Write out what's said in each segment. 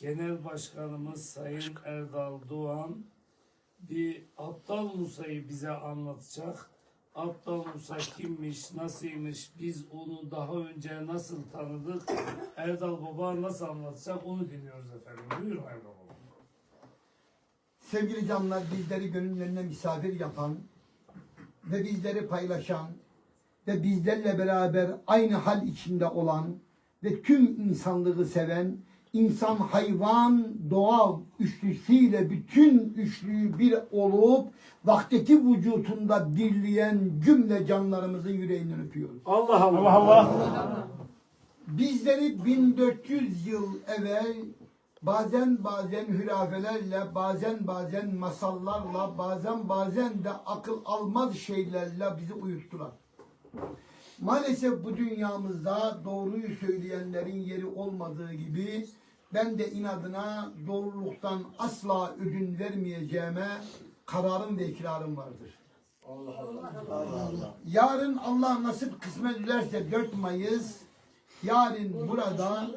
Genel Başkanımız Sayın Erdal Doğan bir Aptal Musa'yı bize anlatacak. Aptal Musa kimmiş, nasılmış, biz onu daha önce nasıl tanıdık, Erdal Baba nasıl anlatacak onu dinliyoruz efendim. Buyurun Erdal Baba. Sevgili canlar bizleri gönüllerine misafir yapan ve bizleri paylaşan ve bizlerle beraber aynı hal içinde olan ve tüm insanlığı seven insan hayvan doğa üçlüsüyle bütün üçlüyü bir olup vakteki vücutunda birleyen cümle canlarımızın yüreğinden öpüyoruz. Allah Allah. Allah. Bizleri 1400 yıl evvel bazen bazen hürafelerle, bazen bazen masallarla, bazen bazen de akıl almaz şeylerle bizi uyuttular. Maalesef bu dünyamızda doğruyu söyleyenlerin yeri olmadığı gibi ben de inadına doğruluktan asla ödün vermeyeceğime kararım ve ikrarım vardır. Yarın Allah nasip kısmet ederse 4 Mayıs yarın burada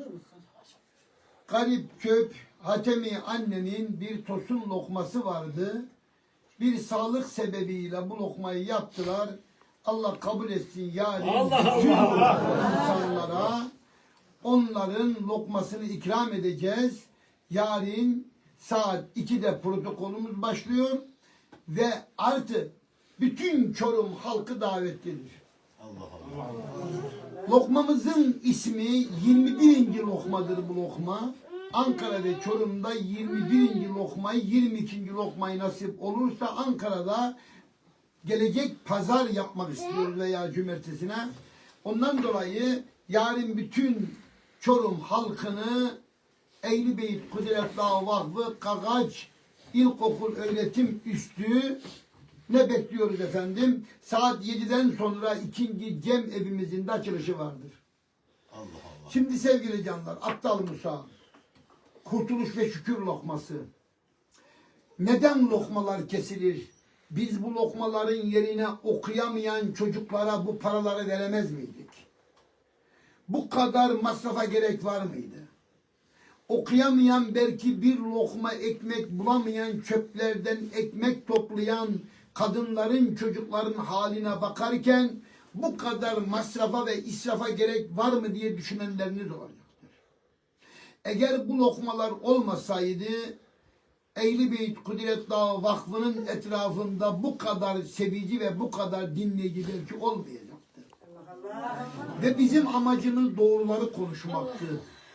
garip köp Hatemi annenin bir tosun lokması vardı. Bir sağlık sebebiyle bu lokmayı yaptılar. Allah kabul etsin yarın Allah Allah. insanlara onların lokmasını ikram edeceğiz. Yarın saat 2'de protokolümüz başlıyor ve artı bütün Çorum halkı davetlidir. Lokmamızın ismi 21. lokmadır bu lokma. Ankara ve Çorum'da 21. lokmayı 22. lokmayı nasip olursa Ankara'da gelecek pazar yapmak istiyoruz veya cumartesine. Ondan dolayı yarın bütün Çorum halkını Eğri Beyit Kudret Dağı Vakfı Kagaç İlkokul Öğretim Üstü ne bekliyoruz efendim? Saat 7'den sonra ikinci cem evimizin de açılışı vardır. Şimdi sevgili canlar, Aptal Musa, Kurtuluş ve Şükür lokması. Neden lokmalar kesilir? Biz bu lokmaların yerine okuyamayan çocuklara bu paraları veremez miydik? Bu kadar masrafa gerek var mıydı? Okuyamayan belki bir lokma ekmek bulamayan çöplerden ekmek toplayan kadınların çocukların haline bakarken bu kadar masrafa ve israfa gerek var mı diye düşünenleriniz olacaktır. Eğer bu lokmalar olmasaydı Ehli Beyt Kudret Dağı Vakfı'nın etrafında bu kadar sevici ve bu kadar dinleyici belki olmayacaktı. Ve bizim amacımız doğruları konuşmaktı.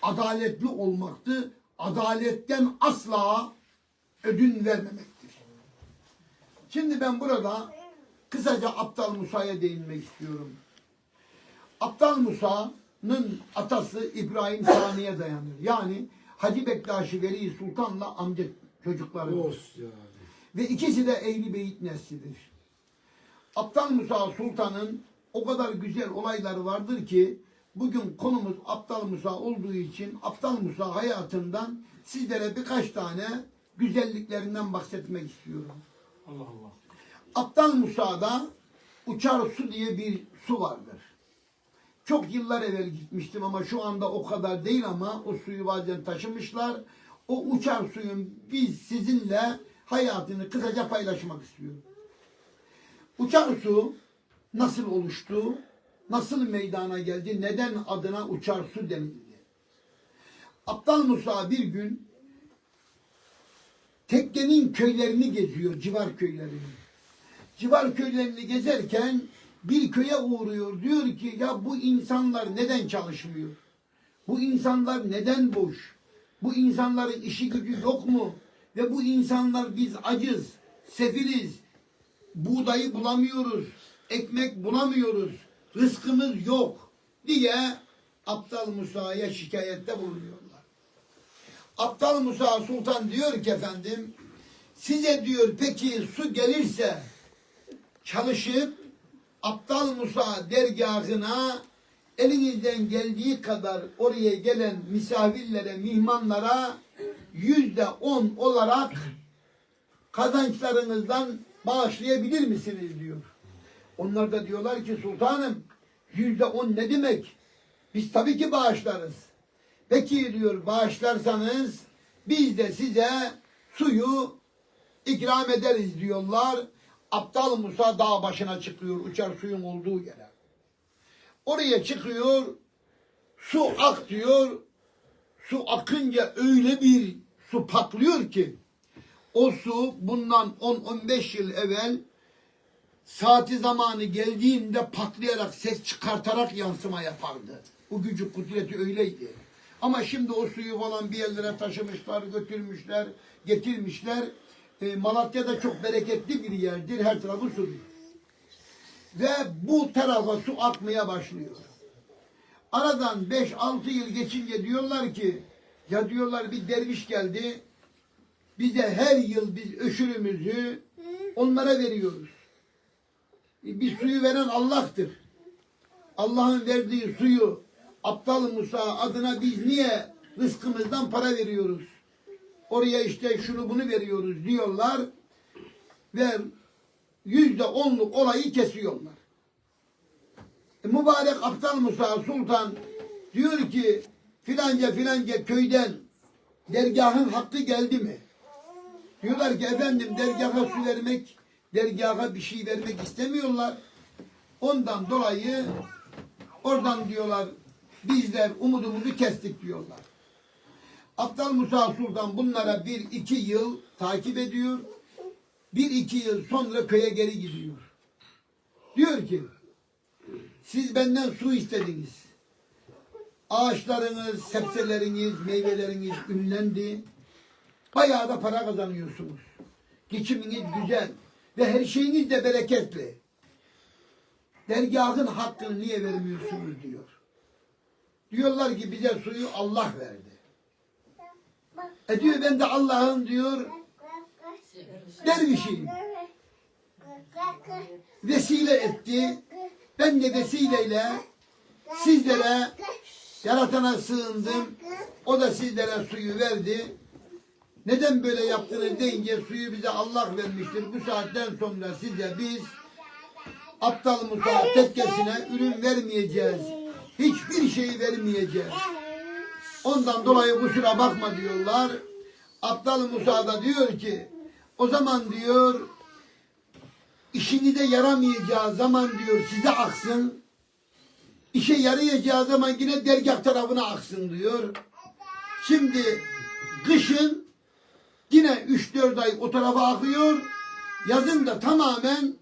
Adaletli olmaktı. Adaletten asla ödün vermemektir. Şimdi ben burada kısaca Aptal Musa'ya değinmek istiyorum. Aptal Musa'nın atası İbrahim Sani'ye dayanır. Yani Hacı Bektaşi Veli Sultan'la amca çocukları. Yani. Ve ikisi de Ehli Beyit neslidir. Aptal Musa Sultan'ın o kadar güzel olayları vardır ki bugün konumuz Aptal Musa olduğu için Aptal Musa hayatından sizlere birkaç tane güzelliklerinden bahsetmek istiyorum. Allah Allah. Aptal Musa'da uçar su diye bir su vardır. Çok yıllar evvel gitmiştim ama şu anda o kadar değil ama o suyu bazen taşımışlar. O uçar suyun biz sizinle hayatını kısaca paylaşmak istiyorum. Uçar su nasıl oluştu? Nasıl meydana geldi? Neden adına uçar su denildi? Aptal Musa bir gün tekkenin köylerini geziyor, civar köylerini. Civar köylerini gezerken bir köye uğruyor. Diyor ki ya bu insanlar neden çalışmıyor? Bu insanlar neden boş? Bu insanların işi gücü yok mu? Ve bu insanlar biz acız, sefiliz, buğdayı bulamıyoruz, ekmek bulamıyoruz, rızkımız yok diye Aptal Musa'ya şikayette bulunuyorlar. Aptal Musa Sultan diyor ki efendim size diyor peki su gelirse çalışıp Aptal Musa dergahına elinizden geldiği kadar oraya gelen misafirlere, mihmanlara yüzde on olarak kazançlarınızdan bağışlayabilir misiniz diyor. Onlar da diyorlar ki sultanım yüzde on ne demek? Biz tabii ki bağışlarız. Peki diyor bağışlarsanız Biz de size suyu ikram ederiz diyorlar. Aptal Musa dağ başına çıkıyor uçar suyun olduğu yere. Oraya çıkıyor. Su ak diyor. Su akınca öyle bir su patlıyor ki o su bundan 10-15 yıl evvel saati zamanı geldiğinde patlayarak ses çıkartarak yansıma yapardı. Bu gücü kudreti öyleydi. Ama şimdi o suyu falan bir yerlere taşımışlar, götürmüşler, getirmişler. E, Malatya da çok bereketli bir yerdir. Her tarafı su. Ve bu tarafa su akmaya başlıyor. Aradan 5-6 yıl geçince diyorlar ki ya diyorlar bir derviş geldi. Bize her yıl biz öşürümüzü onlara veriyoruz. E, Bir suyu veren Allah'tır. Allah'ın verdiği suyu aptal Musa adına biz niye rızkımızdan para veriyoruz? Oraya işte şunu bunu veriyoruz diyorlar ve yüzde onluk olayı kesiyorlar. E, mübarek aptal Musa Sultan diyor ki filanca filanca köyden dergahın hakkı geldi mi? Diyorlar ki efendim dergaha su vermek, dergaha bir şey vermek istemiyorlar. Ondan dolayı oradan diyorlar bizler umudumuzu kestik diyorlar. Aptal Musa Sultan bunlara bir iki yıl takip ediyor. Bir iki yıl sonra köye geri gidiyor. Diyor ki siz benden su istediniz. Ağaçlarınız, sebzeleriniz, meyveleriniz ünlendi. Bayağı da para kazanıyorsunuz. Geçiminiz güzel ve her şeyiniz de bereketli. Dergahın hakkını niye vermiyorsunuz diyor. Diyorlar ki bize suyu Allah verdi. E diyor ben de Allah'ın diyor dervişiyim. Vesile etti. Ben de vesileyle sizlere yaratana sığındım. O da sizlere suyu verdi. Neden böyle yaptınız deyince suyu bize Allah vermiştir. Bu saatten sonra size biz aptal Musa tekkesine ürün vermeyeceğiz. Hiçbir şey vermeyeceğiz. Ondan dolayı kusura bakma diyorlar. Aptal Musa da diyor ki o zaman diyor işinize yaramayacağı zaman diyor size aksın. İşe yarayacağı zaman yine dergah tarafına aksın diyor. Şimdi kışın yine 3-4 ay o tarafa akıyor. Yazın da tamamen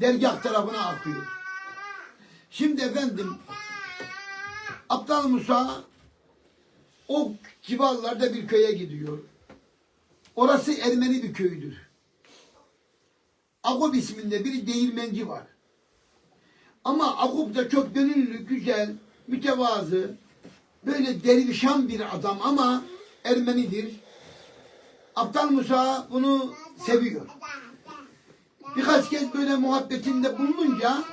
dergah tarafına akıyor. Şimdi efendim Aptal Musa o civarlarda bir köye gidiyor. Orası Ermeni bir köydür. Agop isminde bir değirmenci var. Ama Agop da çok gönüllü, güzel, mütevazı, böyle dervişan bir adam ama Ermenidir. Aptal Musa bunu seviyor. Birkaç kez böyle muhabbetinde bulununca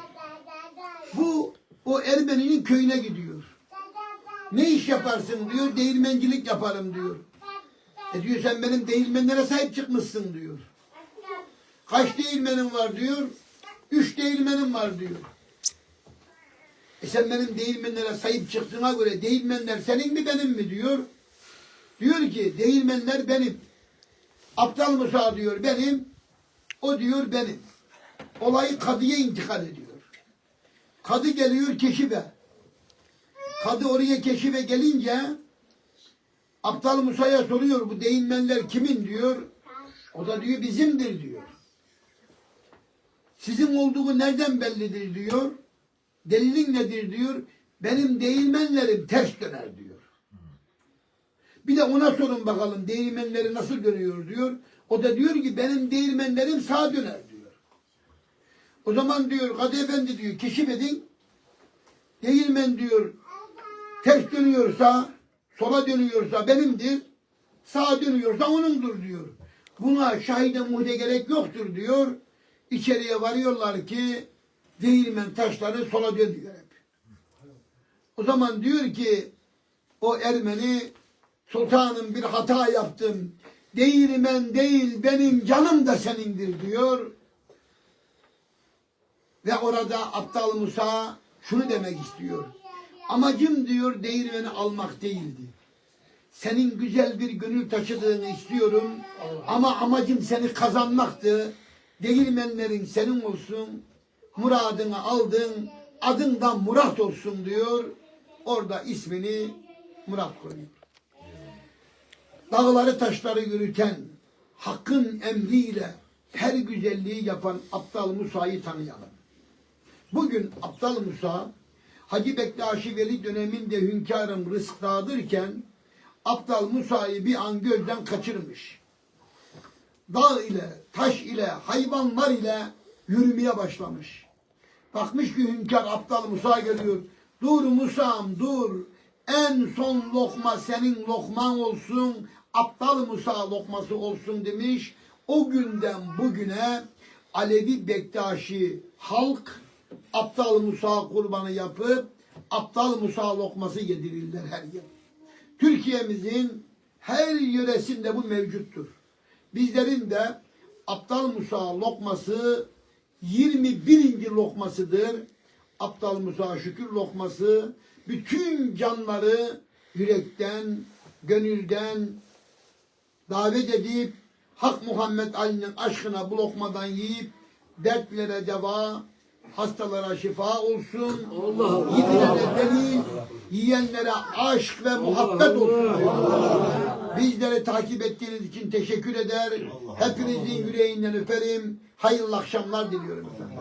bu o Ermeni'nin köyüne gidiyor. Ne iş yaparsın diyor, değirmencilik yaparım diyor. E diyor sen benim değirmenlere sahip çıkmışsın diyor. Kaç değirmenin var diyor. Üç değirmenim var diyor. E sen benim değirmenlere sahip çıktığına göre değirmenler senin mi benim mi diyor. Diyor ki değirmenler benim. Aptal Musa diyor benim. O diyor benim. Olayı kadıya intikal ediyor. Kadı geliyor keşife. Kadı oraya keşife gelince Aptal Musa'ya soruyor bu değinmenler kimin diyor. O da diyor bizimdir diyor. Sizin olduğu nereden bellidir diyor. Delilin nedir diyor. Benim değirmenlerim ters döner diyor. Bir de ona sorun bakalım değirmenleri nasıl dönüyor diyor. O da diyor ki benim değirmenlerim sağ döner diyor. O zaman diyor Kadı Efendi diyor keşif edin. Değirmen diyor ters dönüyorsa sola dönüyorsa benimdir. Sağa dönüyorsa onundur diyor. Buna şahide muhde gerek yoktur diyor. İçeriye varıyorlar ki değirmen taşları sola dönüyor hep. O zaman diyor ki o Ermeni sultanım bir hata yaptım. Değirmen değil benim canım da senindir diyor. Ve orada aptal Musa şunu demek istiyor. Amacım diyor değirmeni almak değildi. senin güzel bir gönül taşıdığını istiyorum. Ama amacım seni kazanmaktı. Değirmenlerin senin olsun. Muradını aldın. Adın da Murat olsun diyor. Orada ismini Murat koyuyor. Dağları taşları yürüten, hakkın emriyle her güzelliği yapan Aptal Musa'yı tanıyalım. Bugün Aptal Musa, Hacı Bektaşi Veli döneminde hünkârım rızk dağıtırken Aptal Musa'yı bir an gözden kaçırmış. Dağ ile, taş ile, hayvanlar ile yürümeye başlamış. Bakmış ki hünkâr Aptal Musa geliyor. Dur Musa'm dur. En son lokma senin lokman olsun. Aptal Musa lokması olsun demiş. O günden bugüne Alevi Bektaşi halk Aptal Musa kurbanı yapıp Aptal Musa lokması yedirirler her yıl. Türkiye'mizin her yöresinde bu mevcuttur. Bizlerin de Aptal Musa lokması 21. lokmasıdır. Aptal Musa şükür lokması bütün canları yürekten, gönülden davet edip Hak Muhammed Ali'nin aşkına bu lokmadan yiyip dertlere deva, hastalara şifa olsun. Yedilere delil, yiyenlere aşk ve muhabbet olsun. Bizleri takip ettiğiniz için teşekkür eder. Hepinizin yüreğinden öperim. Hayırlı akşamlar diliyorum efendim.